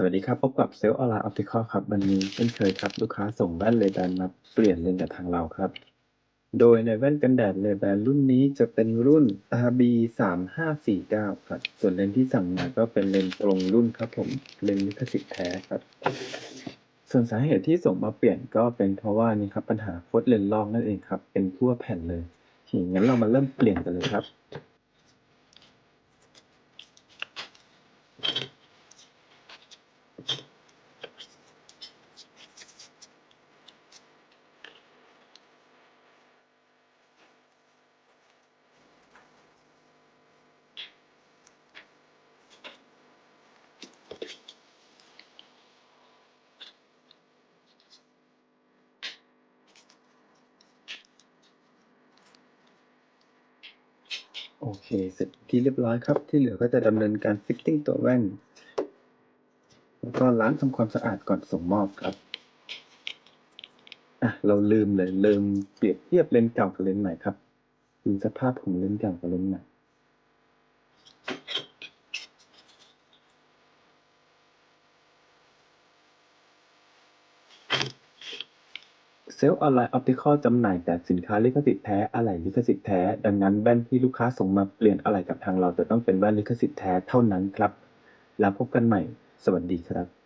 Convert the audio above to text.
สวัสดีครับ พบกับเซลล์ออนไลน์ออปติคอลครับ วันนี้เช่นเคยครับ ลูกค้าส่งแว่นเลแบนมาเปลี่ยนเลนกับทางเราครับ โดยในแว่นกันแดดเลแบนรุ่นนี้จะเป็นรุ่น RB 3 5 4 9ครับ ส่วนเลนที่สั่งมาก็เป็นเลนตรงรุ่นครับผม เลนลิขสิทธิ์แท้ครับ ส่วนสาเหตุที่ส่งมาเปลี่ยนก็เป็นเพราะว่านี่ครับปัญหาโฟดเลนลอกนั่นเองครับ เป็นทั่วแผ่นเลยโอเคงั้นเรามาเริ่มเปลี่ยนกันเลยครับ โอเค เสร็จที่เรียบร้อยครับ ที่เหลือก็จะดำเนินการฟิตติ้งตัวแว่น แล้วก็ล้างทำความสะอาดก่อนส่งมอบครับ อะ เราลืมเลยลืมเปรียบเทียบเลนส์เก่ากับเลนส์ใหม่ครับดูสภาพของเลนส์เก่ากับเลนส์ใหม่ เซลล์ออนไลน์ออปติคอลจำหน่ายแต่สินค้าลิขสิทธิ์แท้ อะไหล่ลิขสิทธิ์แท้ ดังนั้นแว่นที่ลูกค้าส่งมาเปลี่ยนอะไหล่กับทางเราจะต้องเป็นแว่นลิขสิทธิ์แท้เท่านั้นครับ แล้วพบกันใหม่ สวัสดีครับ